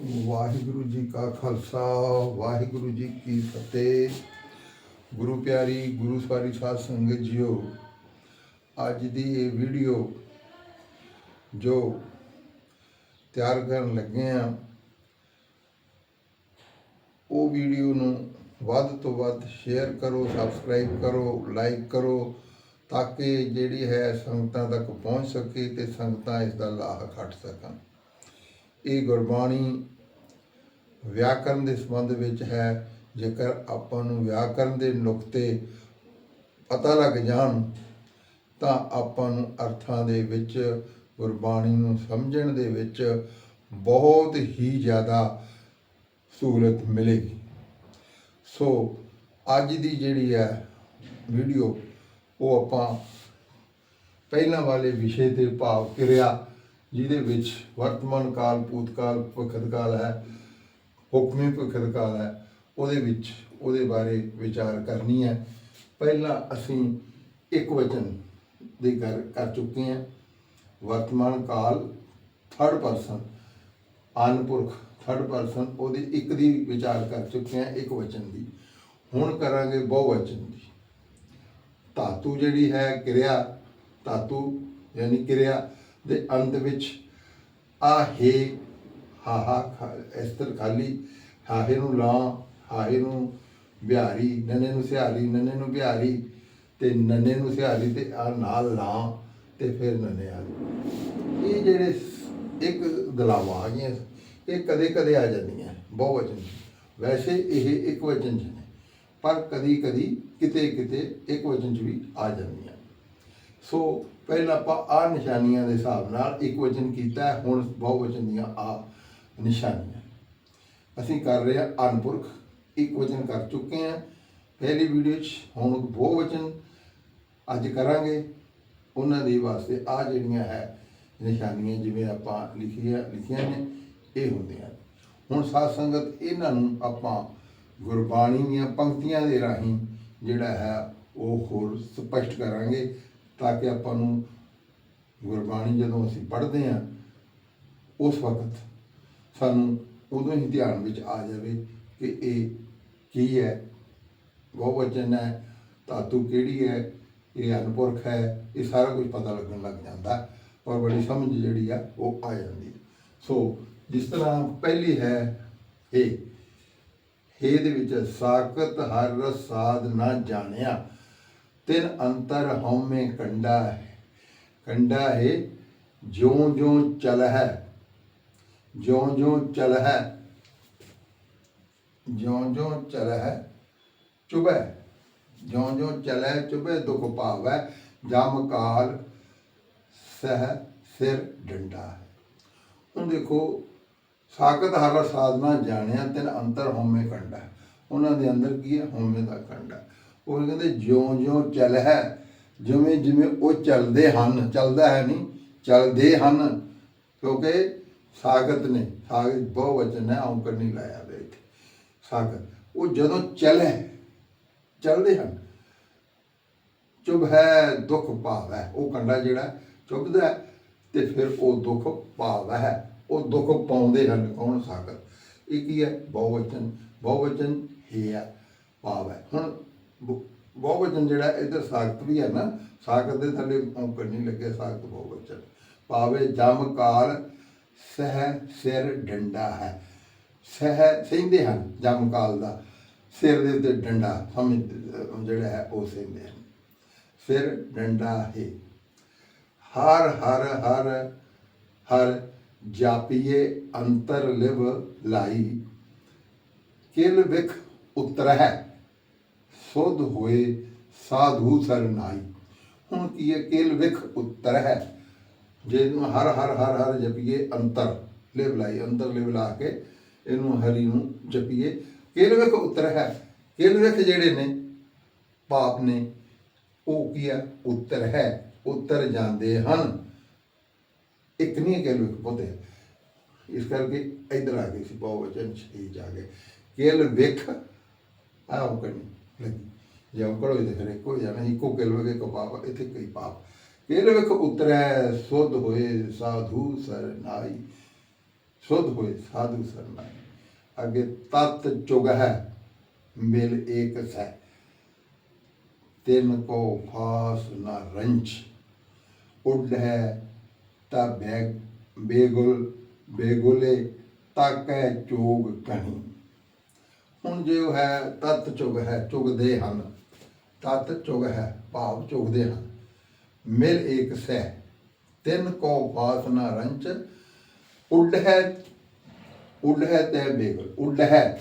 ਵਾਹਿਗੁਰੂ ਜੀ ਕਾ ਖਾਲਸਾ, ਵਾਹਿਗੁਰੂ ਜੀ ਕੀ ਫਤਿਹ। ਗੁਰੂ ਪਿਆਰੀ, ਗੁਰੂ ਸਵਾਰੀ ਸਾਧ ਸੰਗਤ ਜੀਓ, ਅੱਜ ਦੀ ਇਹ ਵੀਡੀਓ ਜੋ ਤਿਆਰ ਕਰਨ ਲੱਗੇ ਆ, ਉਹ ਵੀਡੀਓ ਨੂੰ ਵੱਧ ਤੋਂ ਵੱਧ ਸ਼ੇਅਰ ਕਰੋ, ਸਬਸਕ੍ਰਾਈਬ ਕਰੋ, ਲਾਈਕ ਕਰੋ, ਤਾਂ ਕਿ ਜਿਹੜੀ ਹੈ ਸੰਗਤਾਂ ਤੱਕ ਪਹੁੰਚ ਸਕੇ ਤੇ ਸੰਗਤਾਂ ਇਸ ਦਾ ਲਾਹਾ ਖੱਟ ਸਕਣ। ਇਹ ਗੁਰਬਾਣੀ ਵਿਆਕਰਨ ਦੇ ਸੰਬੰਧ ਵਿੱਚ ਹੈ। ਜੇਕਰ ਆਪਾਂ ਨੂੰ ਵਿਆਕਰਨ ਦੇ ਨੁਕਤੇ ਪਤਾ ਲੱਗ ਜਾਣ, ਤਾਂ ਆਪਾਂ ਨੂੰ ਅਰਥਾਂ ਦੇ ਵਿੱਚ, ਗੁਰਬਾਣੀ ਨੂੰ ਸਮਝਣ ਦੇ ਵਿੱਚ ਬਹੁਤ ਹੀ ਜ਼ਿਆਦਾ ਸਹੂਲਤ ਮਿਲੇਗੀ। ਸੋ ਅੱਜ ਦੀ ਜਿਹੜੀ ਹੈ ਵੀਡੀਓ, ਉਹ ਆਪਾਂ ਪਹਿਲਾਂ ਵਾਲੇ ਵਿਸ਼ੇ ਤੇ ਭਾਵ ਕਿਰਿਆ ਜਿਹਦੇ ਵਿੱਚ ਵਰਤਮਾਨ ਕਾਲ, ਭੂਤਕਾਲ ਭਵਿੱਖਤ ਕਾਲ ਹੈ, ਹੁਕਮੀ ਭਵਿੱਖਤ ਕਾਲ ਹੈ, ਉਹਦੇ ਵਿੱਚ, ਉਹਦੇ ਬਾਰੇ ਵਿਚਾਰ ਕਰਨੀ ਹੈ। ਪਹਿਲਾਂ ਅਸੀਂ ਇੱਕ ਵਚਨ ਦੀ ਕਰ ਕਰ ਚੁੱਕੇ ਹਾਂ। ਵਰਤਮਾਨ ਕਾਲ ਥਰਡ ਪਰਸਨ ਅਨਪੁਰਖ ਥਰਡ ਪਰਸਨ ਉਹਦੀ ਇੱਕ ਦੀ ਵਿਚਾਰ ਕਰ ਚੁੱਕੇ ਹਾਂ, ਇੱਕ ਵਚਨ ਦੀ। ਹੁਣ ਕਰਾਂਗੇ ਬਹੁਵਚਨ ਦੀ। ਧਾਤੂ ਜਿਹੜੀ ਹੈ, ਕਿਰਿਆ, ਧਾਤੂ ਯਾਨੀ ਕਿਰਿਆ ਦੇ ਅੰਤ ਵਿੱਚ ਆ ਹੇ ਹਾਹਾ ਖਾ- ਇਸ ਤਰ੍ਹਾਂ ਖਾਲੀ ਹਾਹੇ ਨੂੰ ਲਾ ਹਾਹੇ ਨੂੰ ਬਿਹਾਰੀ, ਨਨੇ ਨੂੰ ਸਿਹਾਰੀ, ਨੰਨੇ ਨੂੰ ਬਿਹਾਰੀ ਤੇ ਨੰਨੇ ਨੂੰ ਸਿਹਾਰੀ ਤੇ ਆ ਨਾਲ ਲਾ ਤੇ ਫਿਰ ਨਨੇ ਆ ਇਹ ਜਿਹੜੇ ਇੱਕ ਦਲਾਵਾਂ ਆ ਗਈਆਂ, ਇਹ ਕਦੇ ਕਦੇ ਆ ਜਾਂਦੀਆਂ ਬਹੁਵਚਨ 'ਚ। ਵੈਸੇ ਇਹ ਇੱਕ ਵਚਨ 'ਚ ਨੇ, ਪਰ ਕਦੀ ਕਦੀ ਕਿਤੇ ਕਿਤੇ ਇੱਕ ਵਚਨ 'ਚ ਵੀ ਆ ਜਾਂਦੀਆਂ ਸੋ ਪਹਿਲਾਂ ਆਪਾਂ ਆ ਨਿਸ਼ਾਨੀਆਂ ਦੇ ਹਿਸਾਬ ਨਾਲ ਇੱਕ ਵਚਨ ਕੀਤਾ ਹੈ, ਹੁਣ ਬਹੁਵਚਨ ਦੀਆਂ ਆ ਨਿਸ਼ਾਨੀਆਂ। ਅਸੀਂ ਕਰ ਰਹੇ ਹਾਂ ਅਨਪੁਰਖ ਇੱਕ ਵਚਨ ਕਰ ਚੁੱਕੇ ਹਾਂ। ਪਹਿਲੀ ਵੀਡੀਓ 'ਚ ਹੁਣ ਬਹੁਵਚਨ ਅੱਜ ਕਰਾਂਗੇ। ਉਹਨਾਂ ਦੇ ਵਾਸਤੇ ਆ ਜਿਹੜੀਆਂ ਹੈ ਨਿਸ਼ਾਨੀਆਂ ਜਿਵੇਂ ਆਪਾਂ ਲਿਖੀਆਂ ਲਿਖੀਆਂ ਨੇ ਇਹ ਹੁੰਦੀਆਂ ਹੁਣ ਸਾਧ ਸੰਗਤ ਇਹਨਾਂ ਨੂੰ ਆਪਾਂ ਗੁਰਬਾਣੀ ਦੀਆਂ ਪੰਕਤੀਆਂ ਦੇ ਰਾਹੀਂ ਜਿਹੜਾ ਹੈ ਉਹ ਹੋਰ ਸਪਸ਼ਟ ਕਰਾਂਗੇ। ਤਾਂ ਕਿ ਆਪਾਂ ਨੂੰ ਗੁਰਬਾਣੀ ਜਦੋਂ ਅਸੀਂ ਪੜ੍ਹਦੇ ਹਾਂ, ਉਸ ਵਕਤ ਸਾਨੂੰ ਉਦੋਂ ਹੀ ਧਿਆਨ ਵਿੱਚ ਆ ਜਾਵੇ ਕਿ ਇਹ ਕੀ ਹੈ, ਬਹੁਵਚਨ ਹੈ, ਧਾਤੂ ਕਿਹੜੀ ਹੈ, ਇਹ ਅਨਪੁਰਖ ਹੈ, ਇਹ ਸਾਰਾ ਕੁਝ ਪਤਾ ਲੱਗਣ ਲੱਗ ਜਾਂਦਾ ਔਰ ਬੜੀ ਸਮਝ ਜਿਹੜੀ ਆ ਉਹ ਆ ਜਾਂਦੀ ਸੋ ਜਿਸ ਤਰ੍ਹਾਂ ਪਹਿਲੀ ਹੈ ਇਹ ਹੇ ਦੇ ਵਿੱਚ ਸਾਖਤ ਹਰ ਰਸ ਸਾਧ ਨਾ ਜਾਣਿਆ ਤਿਨ ਅੰਤਰ ਹਉਮੈ ਕੰਡਾ ਹੈ। ਕੰਡਾ ਹੈ ਜਿਉਂ ਜਿਉਂ ਚਲ ਹੈ ਜਿਉਂ ਜਿਉਂ ਚਲ ਹੈ ਜਿਉਂ ਜਿਉਂ ਚਲ ਹੈ ਚੁਬੈ ਜਿਉਂ ਜਿਉਂ ਚਲੈ ਚੁਬੈ ਦੁਖ ਪਾਵੈ ਜਮ ਕਾਲ ਸਹ ਸਿਰ ਡੰਡਾ ਹੈ। ਹੁਣ ਦੇਖੋ, ਸਾਖਤ ਹਰ ਸਾਧਨਾ ਜਾਣਿਆ ਤਿਨ ਅੰਤਰ ਹਉਮੈ ਕੰਡਾ ਉਹਨਾਂ ਦੇ ਅੰਦਰ ਕੀ ਹੈ? ਹਉਮੈ ਦਾ ਕੰਡਾ ਉਹ ਕਹਿੰਦੇ ਜਿਉਂ ਜਿਉਂ ਚੱਲ ਹੈ, ਜਿਵੇਂ ਜਿਵੇਂ ਉਹ ਚੱਲਦੇ ਹਨ, ਚੱਲਦਾ ਹੈ ਨਹੀਂ, ਚੱਲਦੇ ਹਨ, ਕਿਉਂਕਿ ਸਾਗਤ ਨੇ ਸਾਗਤ ਬਹੁ ਵਚਨ ਹੈ, ਔਂਕੜ ਨਹੀਂ ਲਾਇਆ ਵੇ ਇੱਥੇ। ਸਾਗਤ ਉਹ ਜਦੋਂ ਚੱਲੇ, ਚੱਲਦੇ ਹਨ, ਚੁਭ ਹੈ, ਦੁੱਖ ਭਾਵ ਹੈ, ਉਹ ਕੰਡਾ ਜਿਹੜਾ ਚੁਭਦਾ ਹੈ, ਤੇ ਫਿਰ ਉਹ ਦੁੱਖ ਭਾਵ ਹੈ, ਉਹ ਦੁੱਖ ਪਾਉਂਦੇ ਹਨ, ਕੌਣ? ਸਾਗਤ ਇਹ ਕੀ ਹੈ? ਬਹੁਵਚਨ ਬਹੁਵਚਨ ਹੀ ਹੈ, ਭਾਵ ਹੈ। ਹੁਣ ਬਹੁਵਚਨ ਜਿਹੜਾ ਇੱਧਰ ਸਾਗਤ ਵੀ ਹੈ ਨਾ ਸਾਗਤ ਦੇ ਥੱਲੇ ਅੰਕੜ ਨਹੀਂ ਲੱਗੇ ਸਾਗਤ ਬਹੁਵਚਨ ਭਾਵੇ ਜਮ ਕਾਲ, ਸਹਿ ਸਿਰ ਡੰਡਾ ਹੈ। ਸਹਿ ਸਹਿੰਦੇ ਹਨ ਜਮ ਕਾਲ ਦਾ, ਸਿਰ ਦੇ ਉੱਤੇ ਡੰਡਾ, ਸਮਝ ਜਿਹੜਾ ਹੈ ਉਹ ਸਹਿੰਦੇ ਹਨ। ਸਿਰ ਡੰਡਾ ਹੈ। ਹਰ ਹਰ ਹਰ ਹਰ ਜਾਪੀਏ ਅੰਤਰ ਲਿਵ ਲਾਈ। ਕਿਲ ਵਿਖ ਉਤਰ ਹੈ ਸੁਧ ਹੋਏ, ਸਾਧੂ ਸਰਨਾਈ ਹੁਣ ਕੀ ਹੈ ਕੇਲ ਵਿਖ ਉੱਤਰ ਹੈ, ਜਿਹਨੂੰ ਹਰ ਹਰ ਹਰ ਹਰ ਜਪੀਏ ਅੰਤਰ ਲਿਵ ਲਾਈ, ਅੰਤਰ ਲਿਵ ਲਾ ਕੇ ਇਹਨੂੰ ਹਰੀ ਨੂੰ ਜਪੀਏ। ਕੇਲ ਵਿਖ ਉੱਤਰ ਹੈ, ਕੇਲ ਵਿਖ ਜਿਹੜੇ ਨੇ, ਪਾਪ ਨੇ, ਉਹ ਕੀ ਹੈ? ਉੱਤਰ ਹੈ ਉੱਤਰ ਜਾਂਦੇ ਹਨ। ਇੱਕ ਨਹੀਂ ਕੇਲ ਵਿਖ ਪੋਤੇ ਇਸ ਕਰਕੇ ਇਧਰ ਆ ਗਏ ਸੀ, ਬਹੁਵਚਨ ਛੇ ਜਾ ਗਏ ਕਿਲ ਵਿਖ ਆ ਕਰਨੀ। ਲੱਗੀ। ਜੇ ਉਹ ਕਰੋ ਇਹਦੇ ਫਿਰ ਇੱਕੋ ਹੀ ਜਾਣਾ ਇੱਕੋ ਕਿਲ ਵਿਖ ਕੋ ਇੱਥੇ ਕਈ ਪਾਪ। ਕਿਲ ਵਿਖ, ਉਤਰੈ ਹੋਏ ਸਾਧੂ ਸਰ ਨਾਈ ਸੁਧ ਹੋਏ ਸਾਧੂ ਸਰਨਾਈ। ਅੱਗੇ ਤਤ ਚੁਗ ਹੈ ਮਿਲ ਏਕ ਸੈ ਤਿਨ ਕੋ ਫਾਸ ਨਾ ਰੰਚ ਉੱਡ ਹੈ ਤਾ ਬੈਗ ਬੇਗੁਲ, ਬੇਗੁਲੇ ਤੱਕ ਚੋਗ ਕਣੀ। ਹੁਣ ਜੇ ਉਹ ਹੈ, ਤਤ ਚੁਗ ਹੈ, ਚੁਗਦੇ ਹਨ। ਤਤ ਚੁਗ ਹੈ, ਭਾਵ ਚੁਗਦੇ ਹਨ। ਮਿਲ ਇੱਕ ਸਹਿ, ਤਿੰਨ ਕੋ ਫਾਸ ਰੰਚ। ਉੱਡ ਹੈ ਉੱਡ ਹੈ ਤੇ ਬੇਗਲ ਉੱਡ ਹੈ,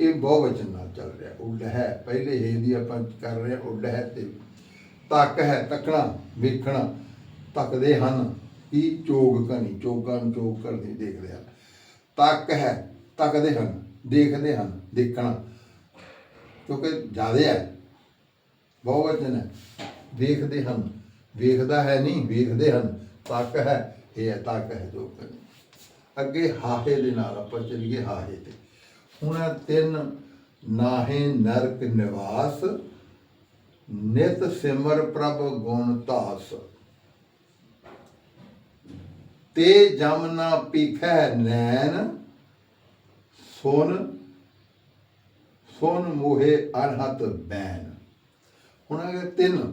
ਇਹ ਬਹੁਵਚਨ ਨਾਲ ਚੱਲ ਰਿਹਾ। ਉੱਡ ਹੈ, ਪਹਿਲੇ ਹੈ ਦੀ ਆਪਾਂ ਕਰ ਰਹੇ ਹਾਂ, ਉੱਡ ਹੈ ਤੇ ਤੱਕ ਹੈ, ਤੱਕਣਾ, ਵੇਖਣਾ। ਤੱਕਦੇ ਹਨ, ਕੀ ਚੋਗ ਕਨੀ ਚੋਗਾਂ ਨੂੰ ਚੋਗ ਕਰਦੇ ਦੇਖਦੇ ਹਨ ਤੱਕ ਹੈ, ਤੱਕਦੇ ਹਨ। ਦੇਖਦੇ ਹਨ, ਦੇਖਣਾ। ਕਿਉਂਕਿ ਜ਼ਿਆਦਾ ਹੈ। ਬਹੁਵਚਨ ਹੈ। ਵੇਖਦੇ ਹਨ। ਵੇਖਦਾ ਹੈ ਨਹੀਂ, ਵੇਖਦੇ ਹਨ। ਤੱਕ ਹੈ, ਇਹ ਹੈ, ਤੱਕ ਹੈ, ਜੋ ਕਨੀ ਅੱਗੇ ਹਾਹੇ ਦੇ ਨਾਲ ਆਪਾਂ ਚਲੀਏ ਹਾਹੇ ਤੇ। ਹੁਣ ਤਿੰਨ ਨਾਹੇ ਨਰਕ ਨਿਵਾਸ, ਨਿਤ ਸਿਮਰ ਪ੍ਰਭ ਗੁਣ ਧਾਸ। ਤੇ ਜਮ ਨਾ ਪੀਖੈ ਨੈਣ ਸੋਨ ਸੋਨ ਮੋਹੇ ਅਨਹਤ ਬੈਨ। ਹੁਣ ਅਗੇ ਤਿੰਨ।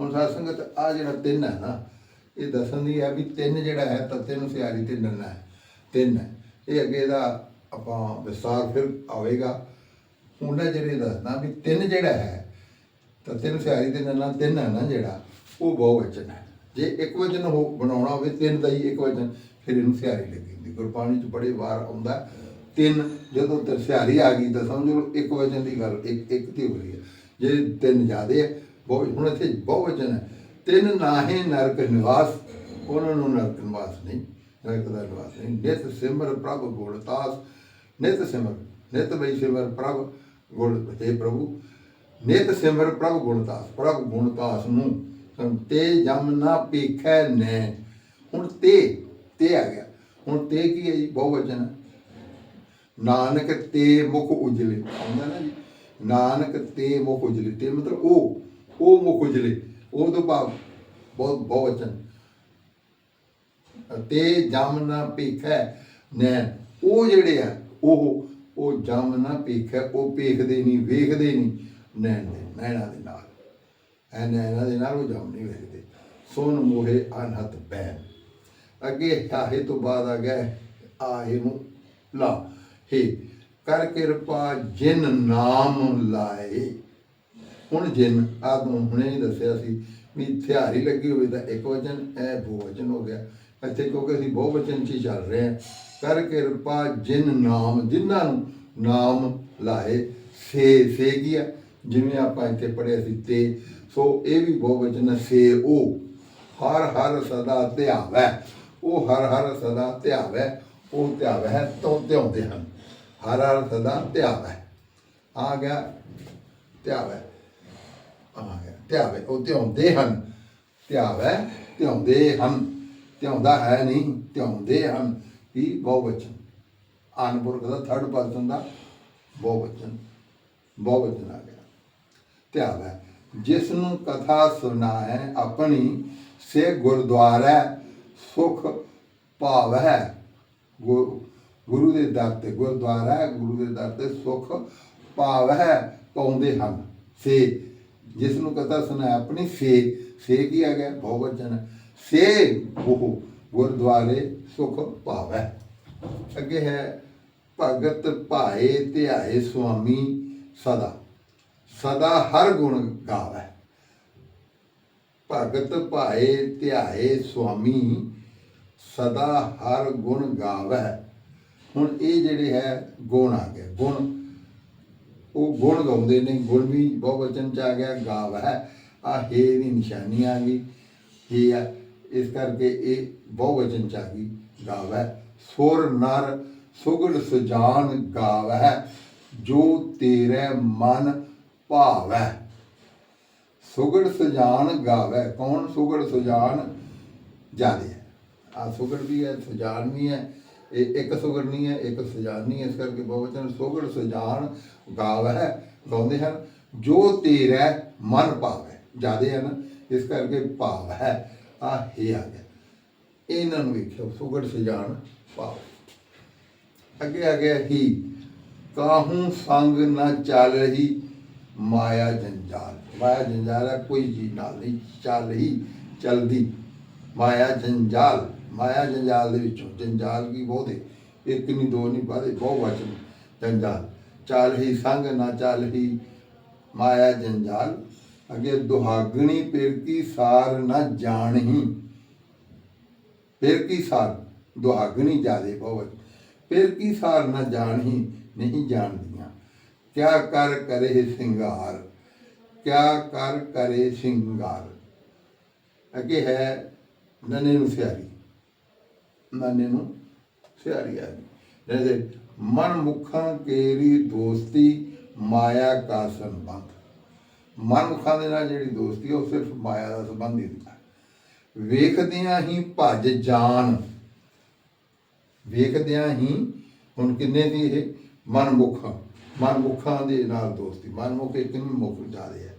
ਹੁਣ ਸਾਧ ਸੰਗਤ ਆ ਜਿਹੜਾ ਤਿੰਨ ਹੈ ਨਾ, ਇਹ ਦੱਸਣ ਦੀ ਹੈ ਵੀ ਤਿੰਨ ਜਿਹੜਾ ਹੈ, ਤਾਂ ਨੂੰ ਸਿਆਰੀ ਤੇ ਨੰਨਾ ਹੈ। ਤਿੰਨ ਹੈ। ਇਹ ਅੱਗੇ ਦਾ ਆਪਾਂ ਵਿਸਤਾਰ ਫਿਰ ਆਵੇਗਾ। ਉਹਨਾਂ ਜਿਹੜੇ ਦੱਸਦਾ ਵੀ ਤਿੰਨ ਜਿਹੜਾ ਹੈ ਤੱਤੇ ਨੂੰ ਸਿਆਰੀ ਤੇ ਨੰਨਾ ਤਿੰਨ ਹੈ ਨਾ ਜਿਹੜਾ, ਉਹ ਬਹੁਵਚਨ ਹੈ। ਜੇ ਇੱਕ ਵਚਨ ਹੋ ਬਣਾਉਣਾ ਹੋਵੇ, ਤਿੰਨ ਦਾ ਹੀ ਇੱਕ ਵਚਨ, ਫਿਰ ਇਹਨੂੰ ਸਿਆਰੀ ਲੱਗੀ ਹੁੰਦੀ। ਗੁਰਬਾਣੀ ਚ ਬੜੇ ਵਾਰ ਆਉਂਦਾ ਤਿੰਨ, ਜਦੋਂ ਦਰਸਿਆਰੀ ਆ ਗਈ ਤਾਂ ਸਮਝ ਲਓ, ਇੱਕ ਵਚਨ ਦੀ ਗੱਲ, ਇੱਕ ਇੱਕ ਤੇ ਹੋ ਰਹੀ ਹੈ। ਜੇ ਤਿੰਨ ਜ਼ਿਆਦੇ ਹੈ ਬਹੁ ਹੁਣ ਇੱਥੇ ਬਹੁਵਚਨ ਹੈ। ਤਿੰਨ ਨਾਹੇ ਨਰਕ ਨਿਵਾਸ, ਉਹਨਾਂ ਨੂੰ ਨਰਕ ਨਿਵਾਸ ਨਹੀਂ, ਨਰਕ ਦਾ ਨਿਵਾਸ ਨਹੀਂ। ਨਿਤ ਸਿਮਰ ਪ੍ਰਭ ਗੁਣਤਾਸ ਨਿਤ ਸਿਮਰ, ਨਿਤ ਬਈ ਸਿਮਰ ਪ੍ਰਭ ਗੁਣ ਤੇ ਪ੍ਰਭੂ। ਨਿਤ ਸਿਮਰ ਪ੍ਰਭ ਗੁਣਤਾਸ ਪ੍ਰਭ ਗੁਣਤਾਸ ਨੂੰ ਤੇ ਜਮ ਨਾ ਪੀਖੈ ਨੈ ਹੁਣ ਤੇ ਤੇ ਆ ਗਿਆ। ਹੁਣ ਤੇ ਕੀ ਹੈ ਜੀ? ਬਹੁਵਚਨ ਹੈ। ਨਾਨਕ ਤੇ ਮੁਖ ਉਜਲੇ। ਆਉਂਦਾ ਨਾ ਜੀ, ਨਾਨਕ ਤੇ ਮੁਖ ਉਜਲੇ ਤੇ ਮਤਲਬ ਉਹ ਉਹ ਮੁਖ ਉਜਲੇ, ਉਹ ਤੋਂ ਭਾਵ ਬਹੁਤ ਬਹੁਵਚਨ ਤੇ ਜਮ ਨਾ ਪੀਖੈ ਨੈਣ ਉਹ ਜਿਹੜੇ ਆ, ਉਹ ਉਹ ਜਮ ਨਾ ਪੀਖੈ ਉਹ ਪੇਖਦੇ ਨਹੀਂ ਵੇਖਦੇ ਨਹੀਂ ਨੈਣ ਦੇ, ਨੈਣਾ ਦੇ ਨਾਲ। ਐ ਨੈਣਾ ਦੇ ਨਾਲ ਉਹ ਜਮ ਨਹੀਂ ਵੇਖਦੇ। ਸੋਨ ਮੋਹੇ ਅਨਹਤ ਬੈਨ ਅੱਗੇ ਹਾਹੇ ਤੋਂ ਬਾਅਦ ਆ ਗਿਆ, ਆਹੇ ਨੂੰ ਲਾ। ਹੇ, ਕਰ ਕਿਰਪਾ ਜਿਨ ਨਾਮ ਲਾਏ। ਹੁਣ ਜਿਨ ਆਦਮ ਹੁਣੇ ਹੀ ਦੱਸਿਆ ਸੀ ਵੀ ਥਿਆਰੀ ਲੱਗੀ ਹੋਵੇ ਤਾਂ ਇੱਕ ਵਚਨ, ਇਹ ਬਹੁਵਚਨ ਹੋ ਗਿਆ। ਇੱਥੇ ਕਿਉਂਕਿ ਅਸੀਂ ਬਹੁਵਚਨ 'ਚ ਹੀ ਚੱਲ ਰਹੇ ਹਾਂ। ਕਰ ਕਿਰਪਾ ਜਿਨ ਨਾਮ, ਜਿਨ੍ਹਾਂ ਨੂੰ ਨਾਮ ਲਾਏ, ਸੇ ਸੇ ਗਿਆ ਜਿਵੇਂ ਆਪਾਂ ਇੱਥੇ ਪੜ੍ਹਿਆ ਸੀ ਤੇ, ਸੋ ਇਹ ਵੀ ਬਹੁਵਚਨ ਹੈ ਸੇ ਉਹ ਹਰ ਹਰ ਸਦਾ ਧਿਆਵੈ। ਉਹ ਹਰ ਹਰ ਸਦਾ ਧਿਆਵੈ, ਉਹ ਧਿਆਵੈ ਤੋਂ ਧਿਆਉਂਦੇ ਹਨ। ਹਰ ਅਰਥ ਦਾ ਧਿਆਵੈ ਆ ਗਿਆ ਧਿਆਵੈ ਆ ਗਿਆ ਧਿਆਵੇ ਉਹ ਧਿਆਉਂਦੇ ਹਨ। ਧਿਆਵੇ ਧਿਆਉਂਦੇ ਹਨ। ਧਿਆਉਂਦਾ ਹੈ ਨਹੀਂ ਧਿਆਉਂਦੇ ਹਨ। ਕੀ? ਬਹੁਵਚਨ। ਅਨਪੁਰਖ ਦਾ ਥਰਡ ਪਰਸਨ ਦਾ ਬਹੁਵਚਨ। ਬਹੁਵਚਨ ਆ ਗਿਆ। ਧਿਆਵੇ ਜਿਸ ਨੂੰ ਕਥਾ ਸੁਣਾ ਹੈ ਆਪਣੀ, ਸੇ ਗੁਰਦੁਆਰਾ ਸੁਖ ਭਾਵ ਹੈ। ਗੁਰੂ ਗੁਰੂ ਦੇ ਦਰ ਤੇ ਗੁਰਦੁਆਰਾ ਹੈ, ਗੁਰੂ ਦੇ ਦਰ ਤੇ ਸੁਖ ਭਾਵੈ ਪਾਉਂਦੇ ਹਨ। ਸੇ ਜਿਸ ਨੂੰ ਕਥਾ ਸੁਣਾਏ ਆਪਣੀ ਸੇ ਸੇ ਕੀ ਆ ਗਿਆ? ਬਹੁਵਚਨ। ਸੇ ਉਹ ਗੁਰਦੁਆਰੇ ਸੁਖ ਭਾਵੈ ਅੱਗੇ ਹੈ ਭਗਤ ਭਾਏ ਧਿਆਏ ਸੁਆਮੀ ਸਦਾ। ਸਦਾ ਹਰ ਗੁਣ ਗਾਵੈ। ਭਗਤ ਭਾਏ ਧਿਆਏ ਸੁਆਮੀ ਸਦਾ ਹਰ ਗੁਣ ਗਾਵੈ। ਹੁਣ ਇਹ ਜਿਹੜੇ ਹੈ, ਗੁਣ ਆ ਗਏ। ਗੁਣ, ਉਹ ਗੁਣ ਗਾਉਂਦੇ ਨੇ। ਗੁਣ ਵੀ ਬਹੁਵਚਨ ਚ ਆ ਗਿਆ, ਗਾਵ ਹੈ। ਆ ਹੇ ਦੀ ਨਿਸ਼ਾਨੀ ਆ ਗਈ। ਇਹ ਆ, ਇਸ ਕਰਕੇ ਇਹ ਬਹੁਵਚਨ ਚ ਆ ਗਈ, ਗਾਵ ਹੈ। ਸੁਰ ਨਰ, ਸੁਗੜ ਸੁਜਾਨ ਗਾਵ ਹੈ। ਜੋ ਤੇਰੇ ਮਨ ਭਾਵੈ ਸੁਗੜ ਸੁਜਾਨ ਗਾਵੈ ਕੌਣ ਸੁਗੜ ਸੁਜਾਨ? ਜਾਦੇ ਹੈ। ਆ ਸੁਗੜ ਵੀ ਹੈ, ਸੁਜਾਨ ਵੀ ਹੈ। ਇਹ ਇੱਕ ਸੁਗੜ ਨਹੀਂ ਹੈ, ਇੱਕ ਸਜਾਣ ਨਹੀਂ ਹੈ। ਇਸ ਕਰਕੇ ਬਹੁਵਚਨ ਸੁਗੜ ਸਜਾਣ ਗਾਵ ਹੈ ਗਾਉਂਦੇ ਹਨ। ਜੋ ਤੇਰਾ ਮਨ ਭਾਵੈ ਜਾਦੇ ਹਨ, ਇਸ ਕਰਕੇ ਭਾਵ। ਹੈ ਆ ਹੀ ਆ ਗਿਆ। ਇਹਨਾਂ ਨੂੰ ਵੇਖਿਓ, ਸੁਗੜ ਸਜਾਣ ਭਾਵ। ਅੱਗੇ ਆ ਗਿਆ ਹੀ, ਕਾਹੂ ਸੰਗ ਨਾ ਚੱਲ ਰਹੀ ਮਾਇਆ ਜੰਜਾਲ। ਮਾਇਆ ਜੰਜਾਲ ਹੈ ਕੋਈ ਜੀ ਨਾਲ ਨਹੀਂ ਚੱਲ ਰਹੀ, ਚਲਦੀ। ਮਾਇਆ ਜੰਜਾਲ। ਮਾਇਆ ਜੰਜਾਲ ਦੇ ਵਿੱਚੋਂ, ਜੰਜਾਲ ਕੀ ਬਹੁਤੇ, ਇੱਕ ਨਹੀਂ ਦੋ ਨਹੀਂ ਬਾਦੇ ਬਹੁਤ ਵਚਨ, ਜੰਜਾਲ। ਚੱਲ ਹੀ ਸੰਗ ਨਾ ਚੱਲ ਹੀ ਮਾਇਆ ਜੰਜਾਲ। ਅਗੇ ਦੁਹਾਗਣੀ ਪਿਰ ਕੀ ਸਾਰ ਨਾ ਜਾਣਹੀ। ਫਿਰ ਕੀ ਸਾਰ? ਦੁਹਾਗਣੀ ਜਾਦੇ ਬਹੁਤ ਫਿਰ ਕੀ ਸਾਰ ਨਾ ਜਾਣਹੀ? ਨਹੀਂ ਜਾਣਦੀਆਂ। ਕਿਆ ਕਰ ਕਰੇ ਸਿੰਗਾਰ? ਕਿਆ ਕਰ ਕਰੇ ਸਿੰਗਾਰ? ਅੱਗੇ ਹੈ ਨਨੇ ਨੂੰ ਸਿਆਰੀ। ਨਨੇ ਨੂੰ, ਸਿਆਰੀ ਆ ਗਈ ਜੈਸੇ ਮਨ ਮੁਖਾਂ ਕੇਰੀ ਦੋਸਤੀ ਮਾਇਆ ਕਾ ਸੰਬੰਧ। ਮਨ ਮੁਖਾਂ ਦੇ ਨਾਲ ਜਿਹੜੀ ਦੋਸਤੀ ਉਹ ਸਿਰਫ ਮਾਇਆ ਦਾ ਸੰਬੰਧ ਹੀ ਹੁੰਦਾ। ਵੇਖਦਿਆਂ ਹੀ ਭੱਜ ਜਾਣ। ਵੇਖਦਿਆਂ ਹੀ, ਹੁਣ ਕਿੰਨੇ ਦੀ ਇਹ? ਮਨਮੁਖਾਂ ਮਨਮੁਖਾਂ ਦੇ ਨਾਲ ਦੋਸਤੀ। ਮਨਮੁਖ ਇੱਕ ਨਹੀਂ ਮੁਖ ਜਾਦੇ ਹੈ।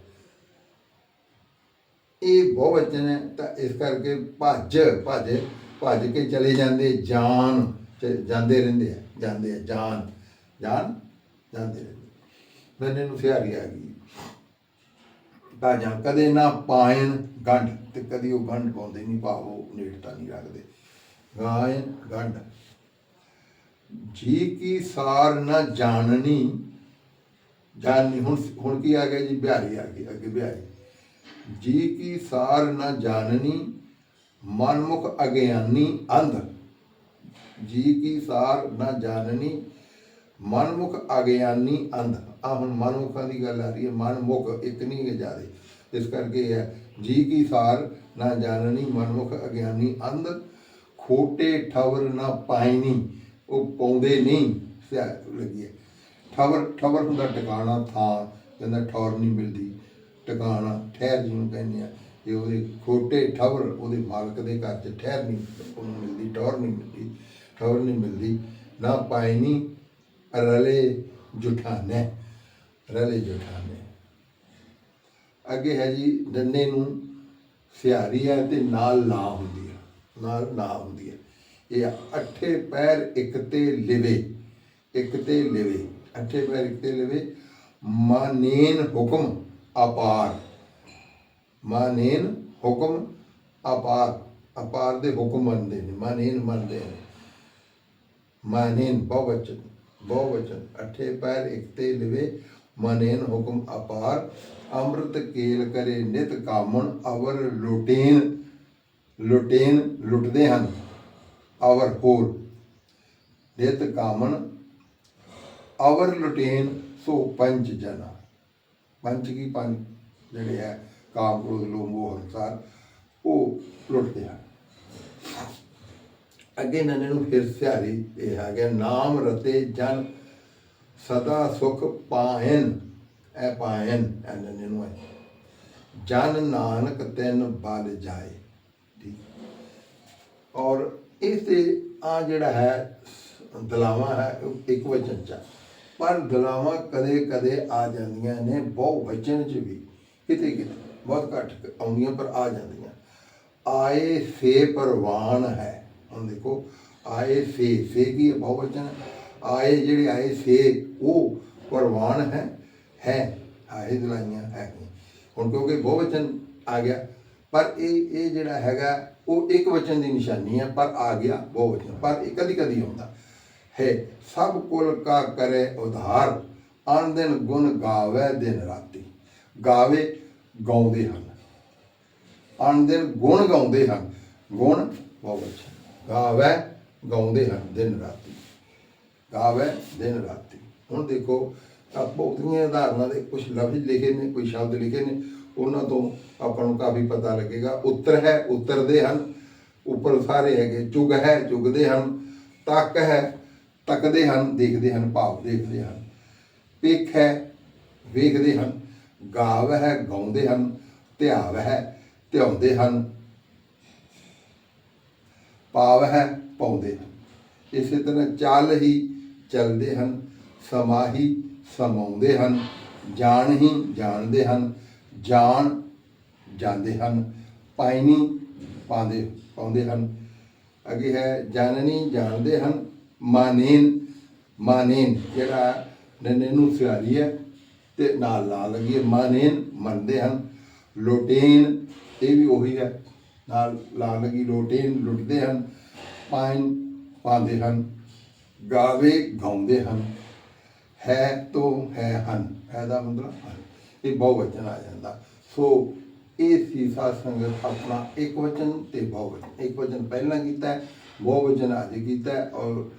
ਇਹ ਬਹੁਵਚਨ ਹੈ, ਤਾਂ ਇਸ ਕਰਕੇ ਭੱਜ ਭੱਜ। ਭੱਜ ਕੇ ਚਲੇ ਜਾਂਦੇ ਜਾਣ ਜਾਂਦੇ ਰਹਿੰਦੇ ਆ, ਜਾਂਦੇ ਆ, ਜਾਨ ਜਾਨ ਜਾਂਦੇ ਰਹਿੰਦੇ ਮੈਨੇ ਨੂੰ ਸਿਆਰੀ ਆ ਗਈ। ਭਾਜਾਂ ਕਦੇ ਨਾ ਪਾਇਨ ਗੰਢ, ਤੇ ਕਦੀ ਉਹ ਗੰਢ ਪਾਉਂਦੇ ਨਹੀਂ, ਭਾਵੋ ਨੇੜਤਾ ਨਹੀਂ ਰੱਖਦੇ। ਗਾਇਨ ਗੰਢ। ਜੀ ਕੀ ਸਾਰ ਨਾ ਜਾਣਨੀ ਜਾਣਨੀ, ਹੁਣ ਹੁਣ ਕੀ ਆ ਗਿਆ ਜੀ? ਬਿਹਾਰੀ ਆ ਗਈ, ਅੱਗੇ ਬਿਹਾਰੀ। ਜੀ ਕੀ ਸਾਰ ਨਾ ਜਾਣਨੀ ਮਨਮੁਖ ਅਗਿਆਨੀ ਅੰਧ, ਜੀ ਕੀ ਸਾਰ ਨਾ ਜਾਣਨੀ। ਮਨਮੁਖ ਅਗਿਆਨੀ ਅੰਧ ਆ ਹੁਣ ਮਨਮੁਖਾਂ ਦੀ ਗੱਲ ਆ ਰਹੀ ਹੈ, ਮਨਮੁਖ ਇੱਕ ਨਹੀਂ ਹੈ ਜਿਆਦੇ। ਇਸ ਕਰਕੇ ਹੈ, ਜੀ ਕੀ ਸਾਰ ਨਾ ਜਾਣਨੀ, ਮਨਮੁਖ ਅਗਿਆਨੀ ਅੰਧ, ਖੋਟੇ ਠਵਰ ਨਾ ਪਾਇਨੀ, ਉਹ ਪਾਉਂਦੇ ਨਹੀਂ, ਸਿਆ ਲੱਗੀ ਹੈ। ਠਵਰ ਠਵਰ ਹੁੰਦਾ ਟਿਕਾਣਾ ਥਾਂ, ਕਹਿੰਦਾ ਠੌਰ ਨਹੀਂ ਮਿਲਦੀ, ਟਿਕਾਣਾ ਠਹਿਰ ਜਿਹਨੂੰ ਕਹਿੰਦੇ ਆ। ਇਹ ਉਹਦੇ ਖੋਟੇ ਠਵਰ ਉਹਦੇ ਮਾਲਕ ਦੇ ਘਰ 'ਚ ਠਹਿਰ ਨਹੀਂ ਉਹਨੂੰ ਮਿਲਦੀ ਠੌਰ ਨਹੀਂ ਮਿਲਦੀ ਠਵਰ ਨਹੀਂ ਮਿਲਦੀ, ਨਾ ਪਾਇਨੀ ਰਲੇ ਜੁਠਾਨੇ ਰਲੇ ਜੁਠਾਨੇ। ਅੱਗੇ ਹੈ ਜੀ ਡੰਨੇ ਨੂੰ ਸਿਹਾਰੀ ਹੈ ਤੇ ਨਾਲ ਨਾ ਹੁੰਦੀ ਹੈ, ਨਾਲ ਨਾ ਹੁੰਦੀ ਹੈ। ਇਹ ਅੱਠੇ ਪੈਰ ਇੱਕ ਤੇ ਲਿਵੇ, ਇੱਕ ਤੇ ਲਿਵੇ, ਅੱਠੇ ਪੈਰ ਇੱਕ ਤੇ ਲਿਵੇ, ਮਾਨੇਨ ਹੁਕਮ ਅਪਾਰ। ਮਾਨੇਨ ਹੁਕਮ ਅਪਾਰ ਅਪਾਰ ਦੇ ਹੁਕਮ ਮੰਨਦੇ ਨੇ, ਮਾਨੇਨ ਮੰਨਦੇ ਨੇ। ਮਾਨੇਨ ਬਹੁਵਚਨ ਬਹੁਵਚਨ, ਅਠੇ ਪੈਰ ਇੱਕ ਲਿਵੇ, ਮਾਨੇਨ ਹੁਕਮ ਅਪਾਰ, ਅੰਮ੍ਰਿਤ ਕੇਲ ਕਰੇ ਨਿਤ ਕਾਮਣ, ਅਵਰ ਲੁਟੇਨ ਲੁਟੇਨ ਲੁੱਟਦੇ ਹਨ, ਅਵਰ ਹੋਰ। ਨਿਤ ਕਾਮਣ, ਅਵਰ ਲੁਟੇਨ, ਸੋ ਪੰਜ ਜਨਾ। ਪੰਜ ਕੀ ਪੰਜ ਜਿਹੜੇ ਹੈ? ਕਾਮ ਕ੍ਰੋਧ, ਲੋਭ, ਮੋਹ ਹੰਕਾਰ ਉਹ ਲੁੱਟਦੇ ਹਨ। ਅੱਗੇ ਨਨੇ ਨੂੰ ਫਿਰ ਸਿਹਾਰੀ ਇਹ ਆ ਗਿਆ ਨਾਮ ਰਤੇ ਜਨ ਸਦਾ ਸੁਖ ਪਾਇਨ ਐ ਪਾਇਨ ਐ ਨਨੇ ਨੂੰ ਹੈ ਜਨ ਨਾਨਕ ਤੈਨ ਬਲ ਜਾਏ, ਠੀਕ। ਔਰ ਇਸ ਤੇ ਆ ਜਿਹੜਾ ਹੈ, ਦਲਾਵਾਂ ਹੈ, ਇੱਕ ਵਚਨ ਚ ਪਰ ਦਲਾਵਾਂ ਕਦੇ ਕਦੇ ਆ ਜਾਂਦੀਆਂ ਨੇ, ਬਹੁ ਵਚਨ ਚ ਵੀ ਕਿਤੇ ਕਿਤੇ ਬਹੁਤ ਘੱਟ ਆਉਂਦੀਆਂ ਪਰ ਆ ਜਾਂਦੀਆਂ। ਆਏ ਸੇ ਪਰਵਾਨ ਹੈ। ਹੁਣ ਦੇਖੋ, ਆਏ ਸੇ ਸੇ ਕੀ ਹੈ? ਬਹੁਵਚਨ ਆਏ ਜਿਹੜੇ ਆਏ ਸੇ, ਉਹ ਪਰਵਾਨ ਹੈ ਹੈ, ਆਏ ਦਲਾਈਆਂ ਹੈ ਹੁਣ ਕਿਉਂਕਿ ਬਹੁਵਚਨ ਆ ਗਿਆ, ਪਰ ਇਹ ਇਹ ਜਿਹੜਾ ਹੈਗਾ, ਉਹ ਇੱਕ ਵਚਨ ਦੀ ਨਿਸ਼ਾਨੀ ਹੈ, ਪਰ ਆ ਗਿਆ ਬਹੁਵਚਨ ਪਰ ਇਹ ਕਦੀ ਕਦੀ ਆਉਂਦਾ ਹੈ। ਸਭ ਕੁਲ ਕਾ ਕਰੇ ਉਧਾਰ ਅਨ ਦਿਨ ਗੁਣ ਗਾਵੇ ਦਿਨ ਰਾਤੀ। ਗਾਵੇ ਗਾਉਂਦੇ ਹਨ। ਅਨ ਦਿਨ ਗੁਣ ਗਾਉਂਦੇ ਹਨ। ਗੁਣ ਬਹੁਤ ਗਾਵੇ, ਗਾਉਂਦੇ ਹਨ ਦਿਨ ਰਾਤੀ। ਗਾਵੇ, ਦਿਨ ਰਾਤੀ। ਹੁਣ ਦੇਖੋ ਆ ਬਹੁਤੀਆਂ ਉਦਾਹਰਨਾਂ ਦੇ ਕੁਝ ਲਫ਼ਜ਼ ਲਿਖੇ ਨੇ, ਕੋਈ ਸ਼ਬਦ ਲਿਖੇ ਨੇ, ਉਹਨਾਂ ਤੋਂ ਆਪਾਂ ਨੂੰ ਕਾਫੀ ਪਤਾ ਲੱਗੇਗਾ। ਉੱਤਰ ਹੈ, ਉੱਤਰਦੇ ਹਨ। ਉੱਪਰ ਸਾਰੇ ਹੈਗੇ, ਚੁਗ ਹੈ, ਚੁਗਦੇ ਹਨ। ਤੱਕ ਹੈ, ਤੱਕਦੇ ਹਨ, ਦੇਖਦੇ ਹਨ, ਭਾਵ ਦੇਖਦੇ ਹਨ। ਪਿੱਖ ਹੈ, ਵੇਖਦੇ ਹਨ। ਗਾਵ ਹੈ, ਗਾਉਂਦੇ ਹਨ, ਧਿਆਵ ਹੈ, ਧਿਆਉਂਦੇ ਹਨ। ਪਾਵ ਹੈ, ਪਾਉਂਦੇ ਹਨ। ਇਸੇ ਤਰ੍ਹਾਂ ਚੱਲ ਹੀ ਚੱਲਦੇ ਹਨ ਸਮਾਹੀ ਸਮਾਉਂਦੇ ਹਨ, ਜਾਣ ਹੀ ਜਾਣਦੇ ਹਨ, ਜਾਣ ਜਾਂਦੇ ਹਨ ਪਾਇਨੀ ਪਾਉਂਦੇ ਪਾਉਂਦੇ ਹਨ। ਅੱਗੇ ਹੈ, ਜਾਣਨੀ ਜਾਣਦੇ ਹਨ, ਮਾਨੇਨ ਮਾਨੇਨ ਜਿਹੜਾ ਨੰਨੇ ਨੂੰ ਸਿਆਰੀ ਹੈ ਤੇ ਨਾਲ ਲਾ ਲੱਗੀ ਹੈ। ਮਾਨੇਨ ਮੰਨਦੇ ਹਨ। ਲੋਟੇਨ ਇਹ ਵੀ ਉਹੀ ਹੈ। ਨਾਲ ਲਾ ਲੱਗੀ ਲੋਟੇਨ ਲੁੱਟਦੇ ਹਨ। ਪਾਇਨ ਪਾਉਂਦੇ ਹਨ। ਗਾਵੇ ਗਾਉਂਦੇ ਹਨ। ਹੈ ਤੋਂ ਹੈ ਹਨ। ਹੈ ਮਤਲਬ ਹਨ। ਇਹ ਬਹੁਵਚਨ ਆ ਜਾਂਦਾ। ਸੋ ਇਹ ਸੀ ਸਾਧ ਸੰਗਤ ਆਪਣਾ ਇੱਕ ਵਚਨ ਤੇ ਬਹੁਵਚਨ ਇੱਕ ਵਚਨ ਪਹਿਲਾਂ ਕੀਤਾ ਹੈ, ਬਹੁਵਚਨ ਅੱਜ ਕੀਤਾ ਔਰ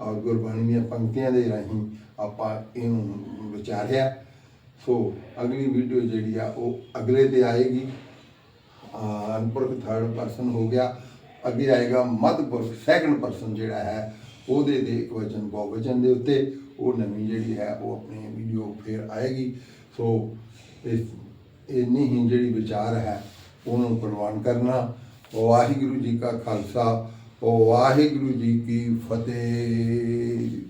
ਔਰ ਗੁਰਬਾਣੀ ਦੀਆਂ ਪੰਕਤੀਆਂ ਦੇ ਰਾਹੀਂ ਆਪਾਂ ਇਹਨੂੰ ਵਿਚਾਰਿਆ। ਸੋ ਅਗਲੀ ਵੀਡੀਓ ਜਿਹੜੀ ਆ ਉਹ ਅਗਲੇ ਤੇ ਆਏਗੀ। ਅਨਪੁਰਖ ਥਰਡ ਪਰਸਨ ਹੋ ਗਿਆ। ਅੱਗੇ ਆਏਗਾ ਮੱਧਪੁਰਖ ਸੈਕੰਡ ਪਰਸਨ ਜਿਹੜਾ ਹੈ, ਉਹਦੇ ਦੇ ਇੱਕ ਵਚਨ ਬਹੁਵਚਨ ਦੇ ਉੱਤੇ ਉਹ ਨਵੀਂ ਜਿਹੜੀ ਹੈ, ਉਹ ਆਪਣੀ ਵੀਡੀਓ ਫਿਰ ਆਏਗੀ। ਸੋ ਇਸ, ਇੰਨੀ ਹੀ ਜਿਹੜੀ ਵਿਚਾਰ ਹੈ, ਉਹਨੂੰ ਪ੍ਰਵਾਨ ਕਰਨਾ। ਵਾਹਿਗੁਰੂ ਜੀ ਕਾ ਖਾਲਸਾ, ਵਾਹਿਗੁਰੂ ਜੀ ਕੀ ਫਤਿਹ।